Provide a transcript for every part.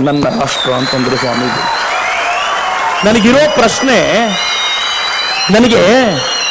ನನ್ನ ರಾಷ್ಟ್ರ ಅಂತಂದ್ರೆ ಸ್ವಾಮೀಜಿ. ನನಗಿರೋ ಪ್ರಶ್ನೆ ನನಗೆ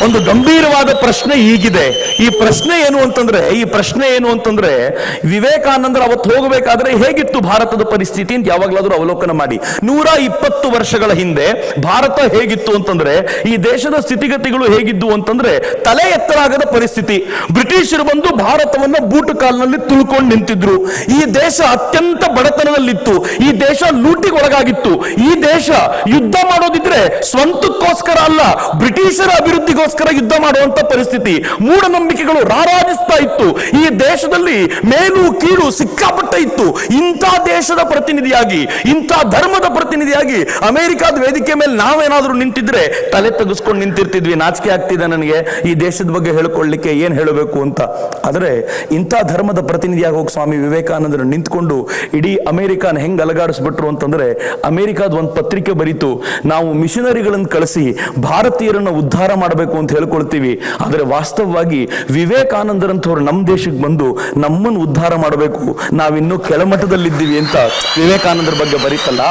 ಒಂದು ಗಂಭೀರವಾದ ಪ್ರಶ್ನೆ ಈಗಿದೆ. ಈ ಪ್ರಶ್ನೆ ಏನು ಅಂತಂದ್ರೆ, ಈ ಪ್ರಶ್ನೆ ಏನು ಅಂತಂದ್ರೆ, ವಿವೇಕಾನಂದರ ಅವತ್ತು ಹೋಗಬೇಕಾದ್ರೆ ಹೇಗಿತ್ತು ಭಾರತದ ಪರಿಸ್ಥಿತಿ ಅಂತ ಯಾವಾಗಲಾದ್ರೂ ಅವಲೋಕನ ಮಾಡಿ. ನೂರ ಇಪ್ಪತ್ತು ವರ್ಷಗಳ ಹಿಂದೆ ಭಾರತ ಹೇಗಿತ್ತು ಅಂತಂದ್ರೆ, ಈ ದೇಶದ ಸ್ಥಿತಿಗತಿಗಳು ಹೇಗಿದ್ದು ಅಂತಂದ್ರೆ ತಲೆ ಎತ್ತರಾಗದ ಪರಿಸ್ಥಿತಿ. ಬ್ರಿಟಿಷರು ಬಂದು ಭಾರತವನ್ನ ಬೂಟು ಕಾಲಿನಲ್ಲಿ ತುಳ್ಕೊಂಡು ನಿಂತಿದ್ರು. ಈ ದೇಶ ಅತ್ಯಂತ ಬಡತನದಲ್ಲಿತ್ತು. ಈ ದೇಶ ಲೂಟಿಗೊಳಗಾಗಿತ್ತು. ಈ ದೇಶ ಯುದ್ಧ ಮಾಡೋದಿದ್ರೆ ಸ್ವಂತಕ್ಕೋಸ್ಕರ ಅಲ್ಲ, ಬ್ರಿಟಿಷರ ಅಭಿವೃದ್ಧಿಗೋಸ್ಕರ ಯುದ್ಧ ಮಾಡುವಂತ ಪರಿಸ್ಥಿತಿ. ಮೂಢನಂಬಿಕೆಗಳು ರಾರಾಜಿಸ್ತಾ ಇತ್ತು. ಈ ದೇಶದಲ್ಲಿ ಮೇಲು ಕೀಳು ಸಿಕ್ಕಾಪಟ್ಟೆ ಇತ್ತು. ಇಂಥ ದೇಶದ ಪ್ರತಿನಿಧಿಯಾಗಿ, ಇಂಥ ಧರ್ಮದ ಪ್ರತಿನಿಧಿಯಾಗಿ ಅಮೆರಿಕಾದ ವೇದಿಕೆ ಮೇಲೆ ನಾವೇನಾದ್ರೂ ನಿಂತಿದ್ರೆ ತಲೆ ತೆಗೆಸ್ಕೊಂಡು ನಿಂತಿರ್ತಿದ್ವಿ. ನಾಚಿಕೆ ಆಗ್ತಿದೆ ನನಗೆ. ಈ ದೇಶದ ಬಗ್ಗೆ ಹೇಳ್ಕೊಳ್ಳಿಕ್ಕೆ ಏನ್ ಹೇಳಬೇಕು ಅಂತ. ಆದರೆ ಇಂಥ ಧರ್ಮದ ಪ್ರತಿನಿಧಿಯಾಗಿ ಹೋಗಿ ಸ್ವಾಮಿ ವಿವೇಕಾನಂದರು ನಿಂತ್ಕೊಂಡು ಇಡೀ ಅಮೆರಿಕಾನ ಹೆಂಗ್ ಅಲಗಾಡಿಸ್ಬಿಟ್ರು ಅಂತಂದ್ರೆ ಅಮೆರಿಕಾದ ಒಂದು ಪತ್ರಿಕೆ ಬರೀತು. ನಾವು ಮಿಷನರಿಗಳನ್ನು ಕಳಿಸಿ ಭಾರತೀಯರನ್ನು ಉದ್ಧಾರ ಮಾಡಬೇಕು ಅಂತ ಹೇಳ್ಕೊಳ್ತೀವಿ. ಆದರೆ ವಾಸ್ತವವಾಗಿ ವಿವೇಕಾನಂದರಂಥವ್ರು ನಮ್ಮ ದೇಶಕ್ಕೆ ಬಂದು ನಮ್ಮನ್ನು ಉದ್ಧಾರ ಮಾಡಬೇಕು. ನಾವಿನ್ನೂ ಕೆಳಮಟ್ಟದಲ್ಲಿದ್ದೀವಿ ಅಂತ ವಿವೇಕಾನಂದರ ಬಗ್ಗೆ ಬರೀತಲ್ಲ?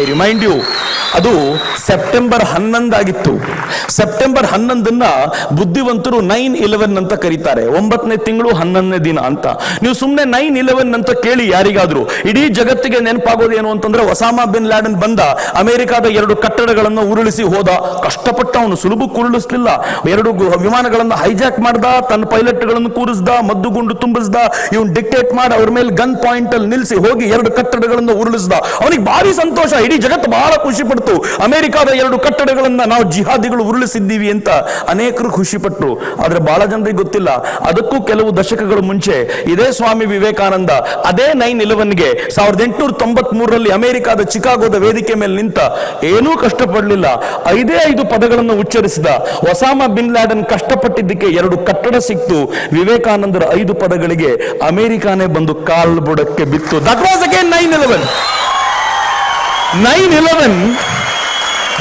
ಐ ರಿಮೈಂಡ್ ಯು ಅದು ಸೆಪ್ಟೆಂಬರ್ ಹನ್ನೊಂದಾಗಿತ್ತು. ಸೆಪ್ಟೆಂಬರ್ ಹನ್ನೊಂದನ್ನ ಬುದ್ಧಿವಂತರು ನೈನ್ ಇಲೆವೆನ್ ಅಂತ ಕರೀತಾರೆ. ಒಂಬತ್ತನೇ ತಿಂಗಳು ಹನ್ನೊಂದನೇ ದಿನ ಅಂತ. ನೀವು ಸುಮ್ಮನೆ ನೈನ್ ಇಲೆವೆನ್ ಅಂತ ಕೇಳಿ ಯಾರಿಗಾದ್ರೂ, ಇಡೀ ಜಗತ್ತಿಗೆ ನೆನಪಾಗೋದು ಏನು ಅಂತಂದ್ರೆ ಒಸಾಮಾ ಬಿನ್ ಲ್ಯಾಡನ್ ಬಂದ ಅಮೆರಿಕಾದ ಎರಡು ಕಟ್ಟಡಗಳನ್ನು ಉರುಳಿಸಿ ಹೋದ. ಕಷ್ಟಪಟ್ಟ ಅವನು ಸುಲಭ ಕುರುಳಿಸ್ಲಿಲ್ಲ. ಎರಡು ವಿಮಾನಗಳನ್ನು ಹೈಜಾಕ್ ಮಾಡ್ದ, ತನ್ನ ಪೈಲಟ್ಗಳನ್ನು ಕೂರಿಸ್ದ ಮದ್ದುಗುಂಡು ತುಂಬಿಸ್ದ, ಇವನ್ ಡಿಕ್ಟೇಟ್ ಮಾಡಿ, ಅವ್ರ ಮೇಲೆ ಗನ್ ಪಾಯಿಂಟ್ ಅಲ್ಲಿ ನಿಲ್ಲಿಸಿ ಹೋಗಿ ಎರಡು ಕಟ್ಟಡಗಳನ್ನು ಉರುಳಿಸ್ದ. ಅವನಿಗೆ ಭಾರಿ ಸಂತೋಷ ಇಡೀ ಜಗತ್ತು ಬಹಳ ಖುಷಿ ಪಡ್ತು. ಅಮೆರಿಕಾದ ಎರಡು ಕಟ್ಟಡಗಳನ್ನ ನಾವು ಜಿಹಾದಿಗಳು ಉರುಳಿಸಿದ್ದೀವಿ ಅಂತ ಅನೇಕರು ಖುಷಿ ಪಟ್ರು. ಆದ್ರೆ ಬಹಳ ಜನರಿಗೆ ಗೊತ್ತಿಲ್ಲ. ಅದಕ್ಕೂ ಕೆಲವು ದಶಕಗಳ ಮುಂಚೆ ಇದೇ ಸ್ವಾಮಿ ವಿವೇಕಾನಂದ ಅದೇ ನೈನ್ ಇಲೆವೆನ್ಗೆ ಸಾವಿರದ ಎಂಟುನೂರ ತೊಂಬತ್ ಮೂರರಲ್ಲಿ ಅಮೆರಿಕಾದ ಚಿಕಾಗೋದ ವೇದಿಕೆ ಮೇಲೆ ನಿಂತ ಏನೂ ಕಷ್ಟಪಡಲಿಲ್ಲ. ಐದೇ ಐದು ಪದಗಳನ್ನು ಉಚ್ಚರಿಸಿದ ಒಸಾಮಾ ಬಿನ್ ಲ್ಯಾಡನ್ ಕಷ್ಟಪಟ್ಟಿದ್ದಕ್ಕೆ ಎರಡು ಕಟ್ಟಡ ಸಿಕ್ತು. ವಿವೇಕಾನಂದರ ಐದು ಪದಗಳಿಗೆ ಅಮೆರಿಕಾನೇ ಬಂದು ಕಾಲ್ ಬುಡಕ್ಕೆ ಬಿತ್ತು. That was again nine eleven nine eleven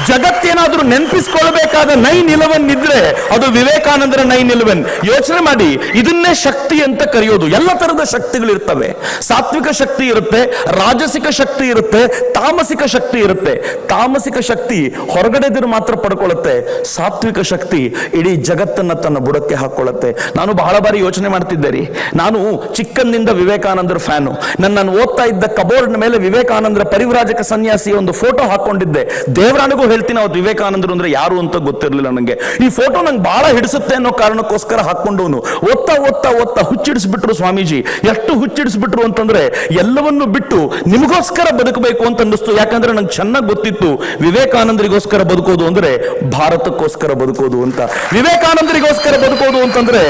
ಜಗತ್ತೇನಾದ್ರೂ ನೆನಪಿಸ್ಕೊಳ್ಬೇಕಾದ ನೈ ಇಲೆವೆನ್ ಇದ್ರೆ ಅದು ವಿವೇಕಾನಂದರ ನೈ ನಿಲುವನ್. ಯೋಚನೆ ಮಾಡಿ, ಇದನ್ನೇ ಶಕ್ತಿ ಅಂತ ಕರೆಯೋದು. ಎಲ್ಲ ತರದ ಶಕ್ತಿಗಳು ಇರ್ತವೆ ಸಾತ್ವಿಕ ಶಕ್ತಿ ಇರುತ್ತೆ, ರಾಜಸಿಕ ಶಕ್ತಿ ಇರುತ್ತೆ, ತಾಮಸಿಕ ಶಕ್ತಿ ಇರುತ್ತೆ. ತಾಮಸಿಕ ಶಕ್ತಿ ಹೊರಗಡೆದಿರು ಮಾತ್ರ ಪಡ್ಕೊಳ್ಳುತ್ತೆ ಸಾತ್ವಿಕ ಶಕ್ತಿ ಇಡೀ ಜಗತ್ತನ್ನ ತನ್ನ ಬುಡಕ್ಕೆ ಹಾಕೊಳ್ಳುತ್ತೆ ನಾನು ಬಹಳ ಬಾರಿ ಯೋಚನೆ ಮಾಡ್ತಿದ್ದೆ ರೀ. ನಾನು ಚಿಕ್ಕಂದಿಂದ ವಿವೇಕಾನಂದರ ಫ್ಯಾನು. ನನ್ನ ನಾನು ಓದ್ತಾ ಇದ್ದ ಕಬೋರ್ಡ್ ಮೇಲೆ ವಿವೇಕಾನಂದರ ಪರಿವ್ರಾಜಕ ಸನ್ಯಾಸಿ ಒಂದು ಫೋಟೋ ಹಾಕೊಂಡಿದ್ದೆ. ದೇವರಾಣಿಗೂ ಹೇಳ್ತೀನಿ ಅವತ್ತು ವಿವೇಕಾನಂದರು ಅಂದ್ರೆ ಯಾರು ಅಂತ ಗೊತ್ತಿರಲಿಲ್ಲ ನನಗೆ ಈ ಫೋಟೋ ನಂಗೆ ಬಹಳ ಹಿಡಿಸುತ್ತೆ ಅನ್ನೋ ಕಾರಣಕ್ಕೋಸ್ಕರ ಹಾಕೊಂಡವನು ಒತ್ತಾ ಒತ್ತಾ ಒತ್ತಾ ಹುಚ್ಚಿಡಿಸ್ಬಿಟ್ರು ಸ್ವಾಮೀಜಿ. ಎಷ್ಟು ಹುಚ್ಚಿಡಿಸ್ಬಿಟ್ರು ಅಂತಂದ್ರೆ ಎಲ್ಲವನ್ನು ಬಿಟ್ಟು ನಿಮಗೋಸ್ಕರ ಬದುಕಬೇಕು ಅಂತ ಅನ್ನಿಸ್ತು. ಯಾಕಂದ್ರೆ ನಂಗೆ ಚೆನ್ನಾಗಿ ಗೊತ್ತಿತ್ತು ವಿವೇಕಾನಂದರಿಗೋಸ್ಕರ ಬದುಕೋದು ಅಂದ್ರೆ ಭಾರತಕ್ಕೋಸ್ಕರ ಬದುಕೋದು ಅಂತ. ವಿವೇಕಾನಂದರಿಗೋಸ್ಕರ ಬದುಕೋದು ಅಂತಂದ್ರೆ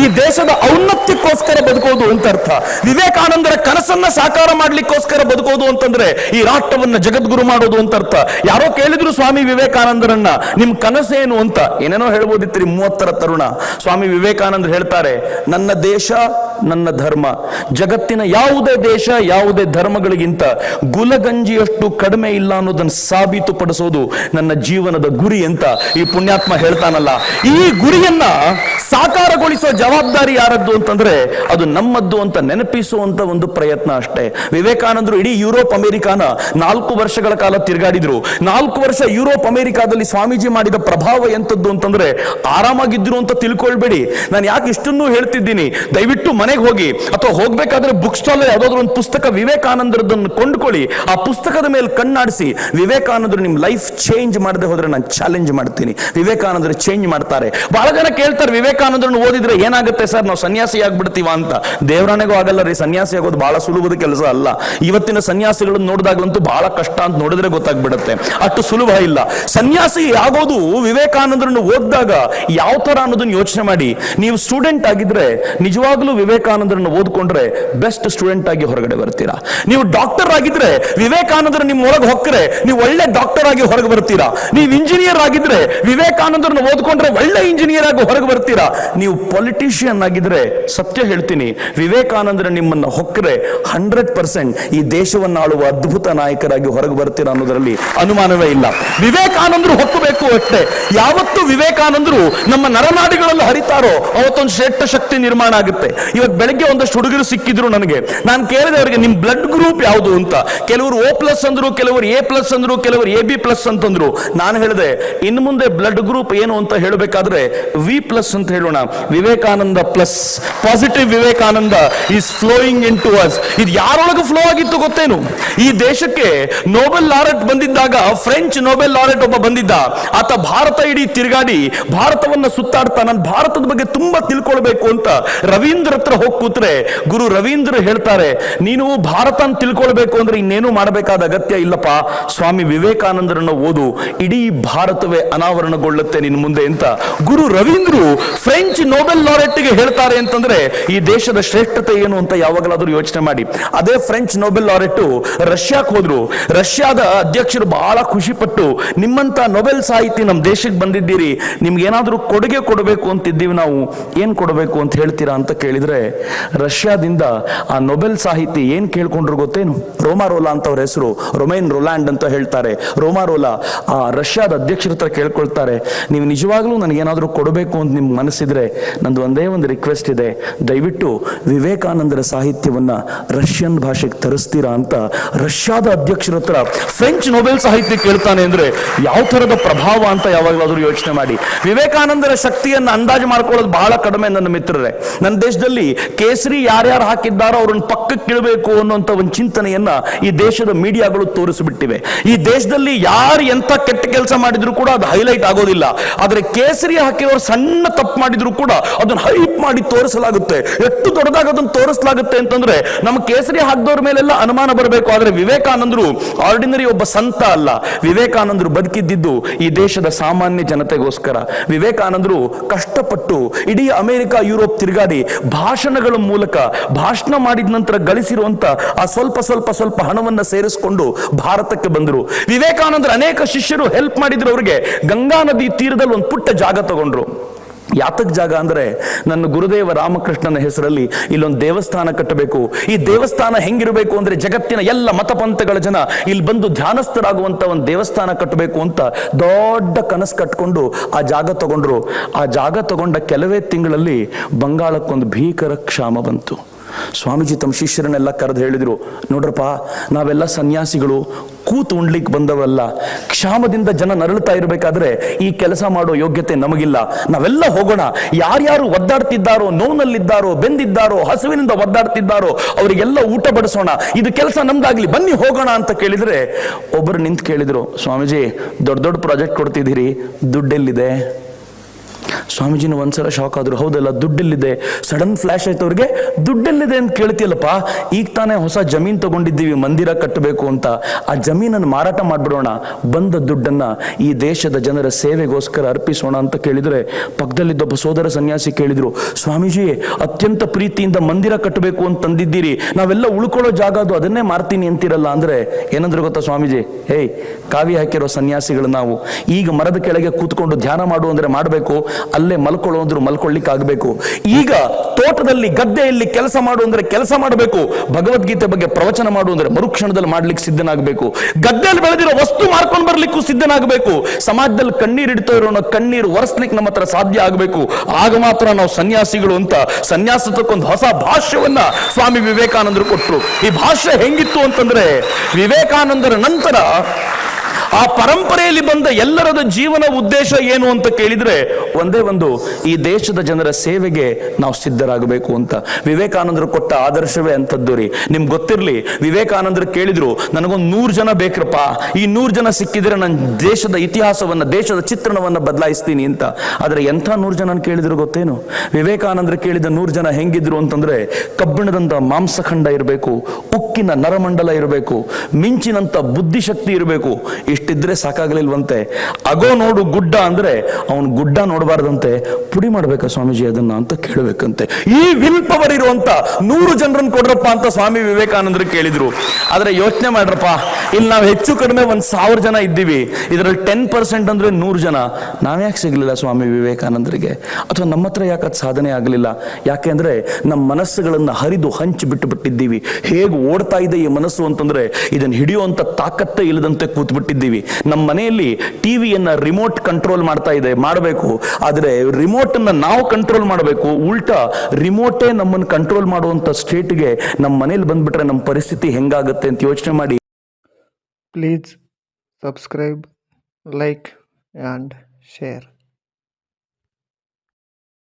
ಈ ದೇಶದ ಔನ್ನತ್ಯಕ್ಕೋಸ್ಕರ ಬದುಕೋದು ಅಂತ ಅರ್ಥ. ವಿವೇಕಾನಂದರ ಕನಸನ್ನ ಸಾಕಾರ ಮಾಡ್ಲಿಕ್ಕೋಸ್ಕರ ಬದುಕೋದು ಅಂತಂದ್ರೆ ಈ ರಾಷ್ಟ್ರವನ್ನ ಜಗದ್ಗುರು ಮಾಡೋದು ಅಂತ ಅರ್ಥ. ಯಾರೋ ಕೇಳಿದ್ರು ಸ್ವಾಮಿ ವಿವೇಕಾನಂದರನ್ನ ನಿಮ್ ಕನಸೇನು ಅಂತ ಏನೇನೋ ಹೇಳ್ಬೋದಿತ್ರಿ ಮೂವತ್ತರ ತರುಣ. ಸ್ವಾಮಿ ವಿವೇಕಾನಂದ ಹೇಳ್ತಾರೆ ನನ್ನ ದೇಶ ನನ್ನ ಧರ್ಮ. ಜಗತ್ತಿನ ಯಾವುದೇ ದೇಶ, ಯಾವುದೇ ಧರ್ಮಗಳಿಗಿಂತ ಗುಲಗಂಜಿಯಷ್ಟು ಕಡಿಮೆ ಇಲ್ಲ ಅನ್ನೋದನ್ನು ಸಾಬೀತುಪಡಿಸೋದು ನನ್ನ ಜೀವನದ ಗುರಿ ಅಂತ ಈ ಪುಣ್ಯಾತ್ಮ ಹೇಳ್ತಾನಲ್ಲ. ಈ ಗುರಿಯನ್ನ ಸಾಕಾರಗೊಳಿಸೋ ಜವಾಬ್ದಾರಿ ಯಾರದ್ದು ಅಂತಂದ್ರೆ ಅದು ನಮ್ಮದ್ದು ಅಂತ ನೆನಪಿಸುವಂತ ಒಂದು ಪ್ರಯತ್ನ ಅಷ್ಟೇ. ವಿವೇಕಾನಂದರು ಇಡೀ ಯುರೋಪ್, ಅಮೆರಿಕಾನ ನಾಲ್ಕು ವರ್ಷಗಳ ಕಾಲ ತಿರುಗಾಡಿದ್ರು. ನಾಲ್ಕು ವರ್ಷ ಯುರೋಪ್, ಅಮೆರಿಕಾದಲ್ಲಿ ಸ್ವಾಮೀಜಿ ಮಾಡಿದ ಪ್ರಭಾವ ಎಂತದ್ದು ಅಂತಂದ್ರೆ ಆರಾಮಾಗಿದ್ರು ಅಂತ ತಿಳ್ಕೊಳ್ಬೇಡಿ. ನಾನು ಯಾಕೆ ಇಷ್ಟನ್ನು ಹೇಳ್ತಿದ್ದೀನಿ. ದಯವಿಟ್ಟು ಮನೆಗೆ ಹೋಗಿ ಅಥವಾ ಹೋಗ್ಬೇಕಾದ್ರೆ ಬುಕ್ ಸ್ಟಾಲ್ ಯಾವ್ದಾದ್ರು ಒಂದು ಪುಸ್ತಕ ವಿವೇಕಾನಂದರದನ್ನು ಕೊಂಡ್ಕೊಳ್ಳಿ. ಆ ಪುಸ್ತಕದ ಮೇಲೆ ಕಣ್ಣಾಡಿಸಿ, ವಿವೇಕಾನಂದರು, ನಿಮ್ ಲೈಫ್ ಚೇಂಜ್ ಮಾಡದೆ ಹೋದ್ರೆ ನಾನು ಚಾಲೆಂಜ್ ಮಾಡ್ತೀನಿ. ವಿವೇಕಾನಂದರು ಚೇಂಜ್ ಮಾಡ್ತಾರೆ. ಬಹಳ ಜನ ಕೇಳ್ತಾರೆ, ವಿವೇಕಾನಂದರನ್ನು ಓದಿದ್ರೆ ಏನಾಗುತ್ತೆ ಸರ್? ನಾವು ಸನ್ಯಾಸಿ ಆಗ್ಬಿಡ್ತೀವ ಅಂತ. ದೇವರಾಣೆಗೂ ಆಗಲ್ಲ ರೀ, ಸನ್ಯಾಸಿ ಆಗೋದು ಬಹಳ ಸುಲಭದ ಕೆಲಸ ಅಲ್ಲ. ಇವತ್ತಿನ ಸನ್ಯಾಸಿಗಳನ್ನು ನೋಡಿದಾಗಲಂತೂ ಬಹಳ ಕಷ್ಟ ಅಂತ ನೋಡಿದ್ರೆ ಗೊತ್ತಾಗ್ಬಿಡುತ್ತೆ. ಅಷ್ಟು ಸುಲಭ ಇಲ್ಲ. ಸನ್ಯಾಸಿ ಆಗೋದು ವಿವೇಕಾನಂದರನ್ನು ಓದಿದಾಗ ಯಾವ ತರ ಅನ್ನೋದನ್ನ ಯೋಚನೆ ಮಾಡಿ. ನೀವು ಸ್ಟೂಡೆಂಟ್ ಆಗಿದ್ರೆ ನಿಜವಾಗ್ಲೂ ವಿವೇಕಾನಂದರನ್ನು ಓದ್ಕೊಂಡ್ರೆ ಬೆಸ್ಟ್ ಸ್ಟೂಡೆಂಟ್ ಆಗಿ ಹೊರಗಡೆ ಬರ್ತೀರಾ? ನೀವು ಡಾಕ್ಟರ್ ಆಗಿದ್ರೆ ವಿವೇಕಾನಂದರ ನಿಮ್ಮ ಒಳಗೆ ಹೊಕ್ಕರೆ ನೀವು ಒಳ್ಳೆ ಡಾಕ್ಟರ್ ಆಗಿ ಹೊರಗೆ ಬರ್ತೀರಾ? ನೀವು ಇಂಜಿನಿಯರ್ ಆಗಿದ್ರೆ ವಿವೇಕಾನಂದರನ್ನು ಓದ್ಕೊಂಡ್ರೆ ಒಳ್ಳೆ ಇಂಜಿನಿಯರ್ ಆಗಿ ಹೊರಗೆ ಬರ್ತೀರಾ? ನೀವು ಪೊಲಿಟಿಷಿಯನ್ ಆಗಿದ್ರೆ ಸತ್ಯ ಹೇಳ್ತೀನಿ, ವಿವೇಕಾನಂದರ ನಿಮ್ಮನ್ನ ಹೊಕ್ಕರೆ ಹಂಡ್ರೆಡ್ ಪರ್ಸೆಂಟ್ ಈ ದೇಶವನ್ನು ಆಳುವ ಅದ್ಭುತ ನಾಯಕರಾಗಿ ಹೊರಗೆ ಬರ್ತೀರಾ ಅನ್ನೋದರಲ್ಲಿ ಅನುಮಾನವೇ ಇಲ್ಲ. ವಿವೇಕಾನಂದರು ಹೊಕ್ಕಬೇಕು ಅಷ್ಟೇ. ಯಾವತ್ತು ವಿವೇಕಾನಂದರು ನಮ್ಮ ನರನಾಡಿಗಳಲ್ಲಿ ಹರಿತಾರೋ ಅವತ್ತೊಂದು ಶ್ರೇಷ್ಠ ಶಕ್ತಿ ನಿರ್ಮಾಣ ಆಗುತ್ತೆ. ಬೆಳಗ್ಗೆ ಒಂದಷ್ಟು ಹುಡುಗರು ಸಿಕ್ಕಿದ್ರು ನನಗೆ. ನಾನು ಕೇಳಿದೆ ಅವರಿಗೆ ನಿಮ್ಮ ಬ್ಲಡ್ ಗ್ರೂಪ್ ಯಾವುದು ಅಂತ? ಕೆಲವರು ಓ ಪ್ಲಸ್ ಅಂದ್ರು, ಕೆಲವರು ಎ ಪ್ಲಸ್ ಅಂದ್ರು, ಕೆಲವರು ಎ ಬಿ ಪ್ಲಸ್ ಅಂತಂದ್ರು. ನಾನು ಹೇಳಿದೆ ಇನ್ನು ಮುಂದೆ ಬ್ಲಡ್ ಗ್ರೂಪ್ ಏನು ಅಂತ ಹೇಳಬೇಕಾದ್ರೆ ವಿ ಪ್ಲಸ್ ಅಂತ ಹೇಳೋಣ. Vivekananda plus positive Vivekananda is flowing into us ಇದು ಯಾರೊಳಗೆ ಫ್ಲೋ ಆಗಿತ್ತು ಗೊತ್ತೇನು? ಈ ದೇಶಕ್ಕೆ ನೋಬೆಲ್ ಲಾರೆಟ್ ಬಂದಿದ್ದಾಗ ಫ್ರೆಂಚ್ ನೋಬೆಲ್ ಲಾರೆಟ್ ಒಬ್ಬ ಬಂದಿದ್ದ. ಆತ ಭಾರತ ಇಡೀ ತಿರುಗಾಡಿ, ಭಾರತವನ್ನ ಸುತ್ತಾಡ್ತಾ, ನಾನು ಭಾರತದ ಬಗ್ಗೆ ತುಂಬಾ ತಿಳ್ಕೊಳ್ಬೇಕು ಅಂತ ರವೀಂದ್ರ ಹತ್ರ ಹೋಗಿ ಕೂತ್ರೆ ಗುರು ರವೀಂದ್ರ ಹೇಳ್ತಾರೆ, ನೀನು ಭಾರತ ಅಂತ ತಿಳ್ಕೊಳ್ಬೇಕು ಅಂದ್ರೆ ಇನ್ನೇನು ಮಾಡಬೇಕಾದ ಅಗತ್ಯ ಇಲ್ಲಪ್ಪ. ಸ್ವಾಮಿ ವಿವೇಕಾನಂದರನ್ನ ಓದು, ಇಡೀ ಭಾರತವೇ ಅನಾವರಣಗೊಳ್ಳುತ್ತೆ ನಿನ್ ಮುಂದೆ ಅಂತ ಗುರು ರವೀಂದ್ರ ಫ್ರೆಂಚ್ ನೋಬೆಲ್ ಲಾರೆಟ್ಗೆ ಹೇಳ್ತಾರೆ ಅಂತಂದ್ರೆ, ಈ ದೇಶದ ಶ್ರೇಷ್ಠತೆ ಏನು ಅಂತ ಯಾವಾಗಲಾದ್ರೂ ಯೋಚನೆ ಮಾಡಿ. ಅದೇ ಫ್ರೆಂಚ್ ನೋಬೆಲ್ ಲಾರೆಟ್ ರಷ್ಯಾಕ್ ಹೋದ್ರು. ರಷ್ಯಾದ ಅಧ್ಯಕ್ಷರು ಬಹಳ ಖುಷಿ ಪಟ್ಟು ನಿಮ್ಮಂತ ನೊಬೆಲ್ ಸಾಹಿತಿ ನಮ್ಮ ದೇಶಕ್ಕೆ ಬಂದಿದ್ದೀರಿ ನಿಮ್ಗೆ ಏನಾದ್ರೂ ಕೊಡುಗೆ ಕೊಡಬೇಕು ಅಂತಿದ್ದೀವಿ ನಾವು, ಏನ್ ಕೊಡಬೇಕು ಅಂತ ಹೇಳ್ತೀರಾ ಅಂತ ಕೇಳಿದ್ರೆ ರಷ್ಯಾದಿಂದ ಆ ನೊಬೆಲ್ ಸಾಹಿತಿ ಏನು ಕೇಳ್ಕೊಂಡ್ರು ಗೊತ್ತೇನು? ರೋಮಾರೋಲಾ ಅಂತ ಅಂತವ್ರ ಹೆಸರು, ರೊಮೈನ್ ರೊಲ್ಯಾಂಡ್ ಅಂತ ಹೇಳ್ತಾರೆ. ರೋಮಾರೋಲಾ ಆ ರಷ್ಯಾದ ಅಧ್ಯಕ್ಷರ ಹತ್ರ ಕೇಳ್ಕೊಳ್ತಾರೆ. ನೀವು ನಿಜವಾಗ್ಲೂ ನನಗೇನಾದರೂ ಕೊಡಬೇಕು ಅಂತ ನಿಮ್ಗೆ ಮನಸ್ಸಿದ್ರೆ ನಂದು ಒಂದೇ ಒಂದು ರಿಕ್ವೆಸ್ಟ್ ಇದೆ. ದಯವಿಟ್ಟು ವಿವೇಕಾನಂದರ ಸಾಹಿತ್ಯವನ್ನ ರಷ್ಯನ್ ಭಾಷೆಗೆ ತರಿಸ್ತೀರಾ ಅಂತ ರಷ್ಯಾದ ಅಧ್ಯಕ್ಷರ ಹತ್ರ ಫ್ರೆಂಚ್ ನೊಬೆಲ್ ಸಾಹಿತ್ಯ ಕೇಳ್ತಾನೆ ಅಂದ್ರೆ ಯಾವ ತರದ ಪ್ರಭಾವ ಅಂತ ಯಾವಾಗಲಾದರೂ ಯೋಚನೆ ಮಾಡಿ. ವಿವೇಕಾನಂದರ ಶಕ್ತಿಯನ್ನ ಅಂದಾಜು ಮಾಡ್ಕೊಳ್ಳೋದು ಬಹಳ ಕಡಿಮೆ ನನ್ನ ಮಿತ್ರರೇ. ನನ್ನ ದೇಶದಲ್ಲಿ ಕೇಸರಿ ಯಾರ್ಯಾರು ಹಾಕಿದ್ದಾರೋ ಅವ್ರನ್ನ ಪಕ್ಕಕ್ಕೆ ಇಳಬೇಕು ಅನ್ನುವಂತ ಒಂದು ಚಿಂತನೆಯನ್ನ ಈ ದೇಶದ ಮೀಡಿಯಾಗಳು ತೋರಿಸಿಬಿಟ್ಟಿವೆ. ಈ ದೇಶದಲ್ಲಿ ಯಾರು ಎಂತ ಕೆಟ್ಟ ಕೆಲಸ ಮಾಡಿದ್ರು ಕೂಡ ಅದು ಹೈಲೈಟ್ ಆಗೋದಿಲ್ಲ. ಆದರೆ ಕೇಸರಿ ಹಾಕಿರೋರು ಸಣ್ಣ ತಪ್ಪು ಮಾಡಿದ್ರು ಕೂಡ ಅದನ್ನು ಹೈಪ್ ಮಾಡಿ ತೋರಿಸಲಾಗುತ್ತೆ. ಎಷ್ಟು ದೊಡ್ಡದಾಗ ಅದನ್ನು ತೋರಿಸಲಾಗುತ್ತೆ ಅಂತಂದ್ರೆ ನಮ್ಮ ಕೇಸರಿ ಹಾಕಿದವ್ರ ಮೇಲೆಲ್ಲ ಅನುಮಾನ ಬರಬೇಕು. ಆದ್ರೆ ವಿವೇಕಾನಂದರು ಆರ್ಡಿನರಿ ಒಬ್ಬ ಸಂತ ಅಲ್ಲ. ವಿವೇಕಾನಂದರು ಬದುಕಿದ್ದಿದ್ದು ಈ ದೇಶದ ಸಾಮಾನ್ಯ ಜನತೆಗೋಸ್ಕರ. ವಿವೇಕಾನಂದರು ಕಷ್ಟಪಟ್ಟು ಇಡೀ ಅಮೆರಿಕ, ಯುರೋಪ್ ತಿರುಗಾಡಿ ಭಾಷಣಗಳ ಮೂಲಕ ಭಾಷಣ ಮಾಡಿದ ನಂತರ ಗಳಿಸಿರುವಂತ ಆ ಸ್ವಲ್ಪ ಸ್ವಲ್ಪ ಸ್ವಲ್ಪ ಹಣವನ್ನ ಸೇರಿಸಿಕೊಂಡು ಭಾರತಕ್ಕೆ ಬಂದರು. ವಿವೇಕಾನಂದರು ಅನೇಕ ಶಿಷ್ಯರು ಹೆಲ್ಪ್ ಮಾಡಿದ್ರು. ಅವರಿಗೆ ಗಂಗಾ ನದಿ ತೀರದಲ್ಲಿ ಒಂದು ಪುಟ್ಟ ಜಾಗ ತಗೊಂಡ್ರು. ಯಾತಕ್ ಜಾಗ ಅಂದ್ರೆ ನನ್ನ ಗುರುದೇವ ರಾಮಕೃಷ್ಣನ ಹೆಸರಲ್ಲಿ ಇಲ್ಲೊಂದು ದೇವಸ್ಥಾನ ಕಟ್ಟಬೇಕು. ಈ ದೇವಸ್ಥಾನ ಹೆಂಗಿರಬೇಕು ಅಂದ್ರೆ ಜಗತ್ತಿನ ಎಲ್ಲ ಮತಪಂಥಗಳ ಜನ ಇಲ್ಲಿ ಬಂದು ಧ್ಯಾನಸ್ಥರಾಗುವಂತ ಒಂದು ದೇವಸ್ಥಾನ ಕಟ್ಟಬೇಕು ಅಂತ ದೊಡ್ಡ ಕನಸು ಕಟ್ಕೊಂಡು ಆ ಜಾಗ ತಗೊಂಡ್ರು. ಆ ಜಾಗ ತಗೊಂಡ ಕೆಲವೇ ತಿಂಗಳಲ್ಲಿ ಬಂಗಾಳಕ್ಕೊಂದು ಭೀಕರ ಕ್ಷಾಮ ಬಂತು. ಸ್ವಾಮೀಜಿ ತಮ್ಮ ಶಿಷ್ಯರನ್ನೆಲ್ಲ ಕರೆದು ಹೇಳಿದರು, ನೋಡ್ರಪ್ಪ, ನಾವೆಲ್ಲ ಸನ್ಯಾಸಿಗಳು, ಕೂತು ಉಣ್ಲಿಕ್ಕೆ ಬಂದವರಲ್ಲ. ಕ್ಷಾಮದಿಂದ ಜನ ನರಳುತ್ತಾ ಇರಬೇಕಾದ್ರೆ ಈ ಕೆಲಸ ಮಾಡೋ ಯೋಗ್ಯತೆ ನಮಗಿಲ್ಲ. ನಾವೆಲ್ಲ ಹೋಗೋಣ. ಯಾರ್ಯಾರು ಒದ್ದಾಡ್ತಿದ್ದಾರೋ, ನೋವಿನಲ್ಲಿದ್ದಾರೋ, ಬೆಂದಿದ್ದಾರೋ, ಹಸುವಿನಿಂದ ಒದ್ದಾಡ್ತಿದ್ದಾರೋ, ಅವರಿಗೆಲ್ಲ ಊಟ ಬಡಿಸೋಣ. ಇದು ಕೆಲಸ ನಮ್ದಾಗ್ಲಿ. ಬನ್ನಿ ಹೋಗೋಣ ಅಂತ ಕೇಳಿದ್ರೆ ಒಬ್ಬರು ನಿಂತು ಕೇಳಿದ್ರು, ಸ್ವಾಮೀಜಿ, ದೊಡ್ಡ ದೊಡ್ಡ ಪ್ರಾಜೆಕ್ಟ್ ಕೊಡ್ತಿದ್ದೀರಿ. ದುಡ್ಡೆಲ್ಲಿದೆ? ಸ್ವಾಮೀಜಿನ ಒಂದ್ಸಲ ಶಾಕ್ ಆದ್ರು, ಹೌದಲ್ಲ, ದುಡ್ಡೆಲ್ಲಿದೆ. ಸಡನ್ ಫ್ಲಾಶ್ ಆಯ್ತು ಅವ್ರಿಗೆ, ದುಡ್ಡೆಲ್ಲಿದೆ ಅಂತ ಕೇಳ್ತಿಯಲ್ಲಪ್ಪ, ಈಗ ತಾನೇ ಹೊಸ ಜಮೀನ್ ತಗೊಂಡಿದ್ದೀವಿ, ಮಂದಿರ ಕಟ್ಟಬೇಕು ಅಂತ. ಆ ಜಮೀನನ್ನು ಮಾರಾಟ ಮಾಡ್ಬಿಡೋಣ, ಬಂದ ದುಡ್ಡನ್ನ ಈ ದೇಶದ ಜನರ ಸೇವೆಗೋಸ್ಕರ ಅರ್ಪಿಸೋಣ ಅಂತ ಕೇಳಿದ್ರೆ, ಪಕ್ಕದಲ್ಲಿದ್ದೊಬ್ಬ ಸೋದರ ಸನ್ಯಾಸಿ ಕೇಳಿದ್ರು, ಸ್ವಾಮೀಜಿ, ಅತ್ಯಂತ ಪ್ರೀತಿಯಿಂದ ಮಂದಿರ ಕಟ್ಟಬೇಕು ಅಂತ ತಂದಿದ್ದೀರಿ ನಾವೆಲ್ಲ ಉಳ್ಕೊಳ್ಳೋ ಜಾಗ ಅದು, ಅದನ್ನೇ ಮಾರ್ತೀನಿ ಅಂತಿರಲ್ಲ. ಅಂದ್ರೆ, ಏನಂದ್ರೆ ಗೊತ್ತಾ ಸ್ವಾಮೀಜಿ? ಹೇಯ್, ಕಾವಿ ಹಾಕಿರೋ ಸನ್ಯಾಸಿಗಳು ನಾವು. ಈಗ ಮರದ ಕೆಳಗೆ ಕೂತ್ಕೊಂಡು ಧ್ಯಾನ ಮಾಡು ಅಂದ್ರೆ ಮಾಡಬೇಕು. ಅಲ್ಲೇ ಮಲ್ಕೊಳ್ಳೋ ಅಂದ್ರು ಮಲ್ಕೊಳ್ಳಿಕ್ ಆಗಬೇಕು ಈಗ ತೋಟದಲ್ಲಿ ಗದ್ದೆಯಲ್ಲಿ ಕೆಲಸ ಮಾಡು ಅಂದ್ರೆ ಕೆಲಸ ಮಾಡಬೇಕು. ಭಗವದ್ಗೀತೆ ಬಗ್ಗೆ ಪ್ರವಚನ ಮಾಡು ಅಂದ್ರೆ ಮರುಕ್ಷಣದಲ್ಲಿ ಮಾಡ್ಲಿಕ್ಕೆ ಸಿದ್ಧನಾಗಬೇಕು. ಗದ್ದೆಯಲ್ಲಿ ಬೆಳೆದಿರೋ ವಸ್ತು ಮಾರ್ಕೊಂಡು ಬರ್ಲಿಕ್ಕೂ ಸಿದ್ಧನಾಗಬೇಕು. ಸಮಾಜದಲ್ಲಿ ಕಣ್ಣೀರು ಇಡ್ತಾ ಇರೋ ಕಣ್ಣೀರು ಒರೆಸ್ಲಿಕ್ಕೆ ನಮ್ಮ ಹತ್ರ ಸಾಧ್ಯ ಆಗಬೇಕು. ಆಗ ಮಾತ್ರ ನಾವು ಸನ್ಯಾಸಿಗಳು ಅಂತ ಸನ್ಯಾಸತ್ವಕ್ಕೊಂದು ಹೊಸ ಭಾಷ್ಯವನ್ನ ಸ್ವಾಮಿ ವಿವೇಕಾನಂದರು ಕೊಟ್ಟರು ಈ ಭಾಷ್ಯ ಹೆಂಗಿತ್ತು ಅಂತಂದ್ರೆ ವಿವೇಕಾನಂದರ ನಂತರ ಆ ಪರಂಪರೆಯಲ್ಲಿ ಬಂದ ಎಲ್ಲರದ ಜೀವನ ಉದ್ದೇಶ ಏನು ಅಂತ ಕೇಳಿದ್ರೆ ಒಂದೇ ಒಂದು, ಈ ದೇಶದ ಜನರ ಸೇವೆಗೆ ನಾವು ಸಿದ್ಧರಾಗಬೇಕು ಅಂತ. ವಿವೇಕಾನಂದರು ಕೊಟ್ಟ ಆದರ್ಶವೇ ಅಂತದ್ದು ರೀ. ನಿಮ್ಗೆ ಗೊತ್ತಿರಲಿ, ವಿವೇಕಾನಂದರು ಕೇಳಿದ್ರು, ನನಗೊಂದು ನೂರು ಜನ ಬೇಕ್ರಪ್ಪ. ಈ ನೂರು ಜನ ಸಿಕ್ಕಿದ್ರೆ ನನ್ನ ದೇಶದ ಇತಿಹಾಸವನ್ನ, ದೇಶದ ಚಿತ್ರಣವನ್ನ ಬದಲಾಯಿಸ್ತೀನಿ ಅಂತ. ಆದ್ರೆ ಎಂಥ ನೂರು ಜನ ಕೇಳಿದ್ರು ಗೊತ್ತೇನು? ವಿವೇಕಾನಂದರು ಕೇಳಿದ ನೂರು ಜನ ಹೆಂಗಿದ್ರು ಅಂತಂದ್ರೆ ಕಬ್ಬಿಣದಂತ ಮಾಂಸಖಂಡ ಇರಬೇಕು, ಉಕ್ಕಿನ ನರಮಂಡಲ ಇರಬೇಕು ಮಿಂಚಿನಂತ ಬುದ್ಧಿಶಕ್ತಿ ಇರಬೇಕು ಇಷ್ಟಿದ್ರೆ ಸಾಕಾಗಲಿಲ್ವಂತೆ. ಅಗೋ ನೋಡು ಗುಡ್ಡ ಅಂದ್ರೆ ಅವನು ಗುಡ್ಡ ನೋಡಬಾರ್ದಂತೆ. ಪುಡಿ ಮಾಡ್ಬೇಕ ಸ್ವಾಮೀಜಿ ಅದನ್ನ ಅಂತ ಕೇಳಬೇಕಂತೆ. ಈ ವಿಲ್ ಪವರ್ ಇರುವಂತ ನೂರು ಜನರನ್ನು ಕೊಡ್ರಪ್ಪ ಅಂತ ಸ್ವಾಮಿ ವಿವೇಕಾನಂದರು ಕೇಳಿದ್ರು. ಆದ್ರೆ ಯೋಚನೆ ಮಾಡ್ರಪ್ಪ, ಇಲ್ಲಿ ನಾವು ಹೆಚ್ಚು ಕಡಿಮೆ ಒಂದ್ ಸಾವಿರ ಜನ ಇದ್ದೀವಿ. ಇದರಲ್ಲಿ ಟೆನ್ ಪರ್ಸೆಂಟ್ ಅಂದ್ರೆ ನೂರು ಜನ. ನಾವ್ಯಾಕೆ ಸಿಗ್ಲಿಲ್ಲ ಸ್ವಾಮಿ ವಿವೇಕಾನಂದರಿಗೆ? ಅಥವಾ ನಮ್ಮ ಹತ್ರ ಯಾಕೆ ಸಾಧನೆ ಆಗಲಿಲ್ಲ? ಯಾಕೆ ಅಂದ್ರೆ ನಮ್ಮ ಮನಸ್ಸುಗಳನ್ನ ಹರಿದು ಹಂಚಿ ಬಿಟ್ಟು ಬಿಟ್ಟಿದ್ದೀವಿ ಹೇಗೆ ಓಡ್ತಾ ಇದೆ ಈ ಮನಸ್ಸು ಅಂತಂದ್ರೆ ಇದನ್ನ ಹಿಡಿಯುವಂತ ತಾಕತ್ತೇ ಇಲ್ಲದಂತೆ ಕೂತ್ ಇದ್ದೀವಿ. ನಮ್ಮ ಮನೆಯಲ್ಲಿ ಟಿವಿಯನ್ನ ರಿಮೋಟ್ ಕಂಟ್ರೋಲ್ ಮಾಡ್ತಾ ಇದೆ, ಮಾಡಬೇಕು. ಆದರೆ ರಿಮೋಟ್ ಅನ್ನ ನಾವು ಕಂಟ್ರೋಲ್ ಮಾಡಬೇಕು. ಉಲ್ಟಾ ರಿಮೋಟೇ ನಮ್ಮನ್ನು ಕಂಟ್ರೋಲ್ ಮಾಡುವಂತ ಸ್ಟೇಟ್ಗೆ ನಮ್ಮ ಮನೇಲಿ ಬಂದ್ಬಿಟ್ರೆ ನಮ್ಮ ಪರಿಸ್ಥಿತಿ ಹೆಂಗಾಗುತ್ತೆ ಅಂತ ಯೋಚನೆ ಮಾಡಿ. Please subscribe like and share.